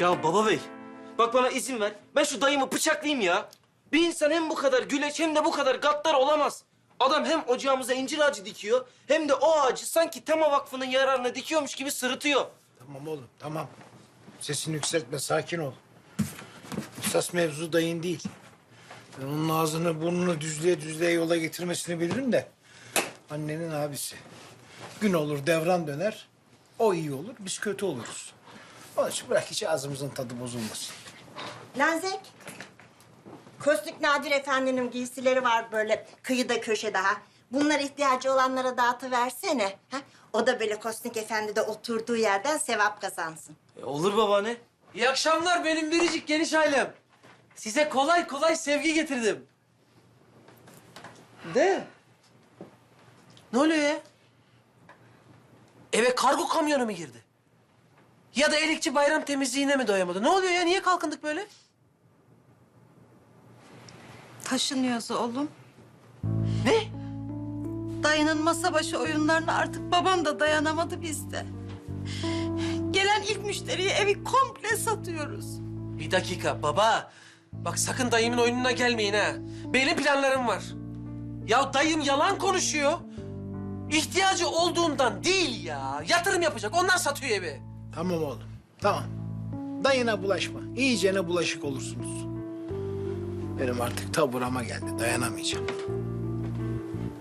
Ya baba bey, bak bana izin ver. Ben şu dayımı bıçaklayayım ya. Bir insan hem bu kadar güleç hem de bu kadar gaddar olamaz. Adam hem ocağımıza incir ağacı dikiyor hem de o ağacı sanki Tema Vakfı'nın yararına dikiyormuş gibi sırıtıyor. Tamam oğlum, tamam. Sesini yükseltme, sakin ol. Esas mevzu dayın değil. Ben onun ağzını, burnunu düzlüğe düzlüğe yola getirmesini bilirim de... ...annenin abisi. Gün olur, devran döner. O iyi olur, biz kötü oluruz. Onun için bırak hiç ağzımızın tadı bozulmasın. Lanzek. Kostik Nadir Efendi'nin giysileri var böyle kıyıda köşede ha. Bunlar ihtiyacı olanlara dağıtıversene. Ha? O da böyle Kostik Efendi'de oturduğu yerden sevap kazansın. E, olur babaanne. İyi akşamlar benim biricik geniş ailem. Size kolay kolay sevgi getirdim. De. Ne oluyor ya? Eve kargo kamyonu mu girdi? Ya da elekçi bayram temizliğine mi doyamadı? Ne oluyor ya? Niye kalkındık böyle? Taşınıyoruz oğlum. Ne? Dayının masa başı oyunlarına artık babam da dayanamadı bizde. Gelen ilk müşteriye evi komple satıyoruz. Bir dakika baba. Bak sakın dayımın oyununa gelmeyin ha. Benim planlarım var. Ya dayım yalan konuşuyor. İhtiyacı olduğundan değil ya. Yatırım yapacak. Ondan satıyor evi. Tamam oğlum, tamam. Dayına bulaşma. İyicene bulaşık olursunuz. Benim artık taburama geldi, dayanamayacağım.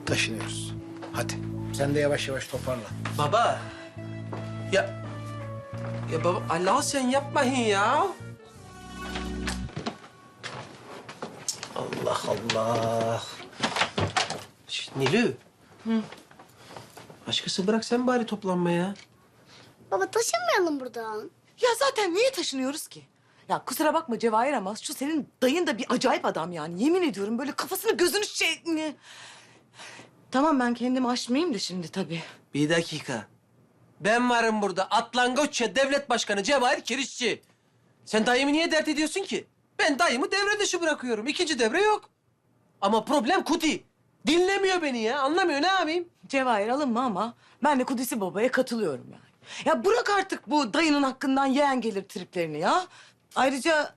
Taşınıyoruz. Hadi, sen de yavaş yavaş toparlan. Baba. Ya. Ya baba Allah sen yapmayın ya. Allah Allah. Şişt, Nilü. Başkası bırak sen bari toplanmaya. Baba taşınmayalım buradan. Ya zaten niye taşınıyoruz ki? Ya kusura bakma Cevahir ama şu senin dayın da bir acayip adam yani. Yemin ediyorum böyle kafasını gözünü şey... Tamam ben kendimi aşmayayım da şimdi tabii. Bir dakika. Ben varım burada. Atlangoçya Devlet Başkanı Cevahir Kirişçi. Sen dayımı niye dert ediyorsun ki? Ben dayımı devre dışı bırakıyorum. İkinci devre yok. Ama problem Kuti. Dinlemiyor beni ya. Anlamıyor. Ne yapayım? Cevahir alınma ama ben de Kudüs'ü babaya katılıyorum yani. Ya bırak artık bu dayının hakkından yeğen gelir triplerini ya. Ayrıca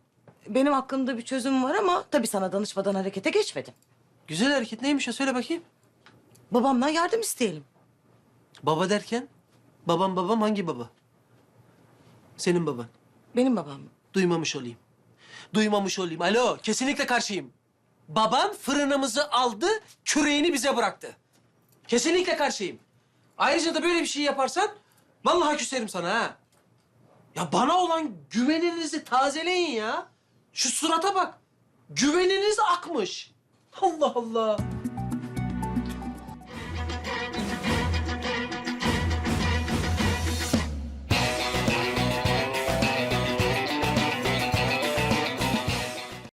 benim hakkımda bir çözüm var ama tabii sana danışmadan harekete geçmedim. Güzel hareket. Neymiş o? Söyle bakayım. Babamdan yardım isteyelim. Baba derken? Babam babam hangi baba? Senin baban. Benim babam. Duymamış olayım. Duymamış olayım. Alo, kesinlikle karşıyım. Babam fırınımızı aldı, küreğini bize bıraktı. Kesinlikle karşıyım. Ayrıca da böyle bir şey yaparsan vallahi küserim sana ha. Ya bana olan güveninizi tazeleyin ya. Şu surata bak. Güveniniz akmış. Allah Allah.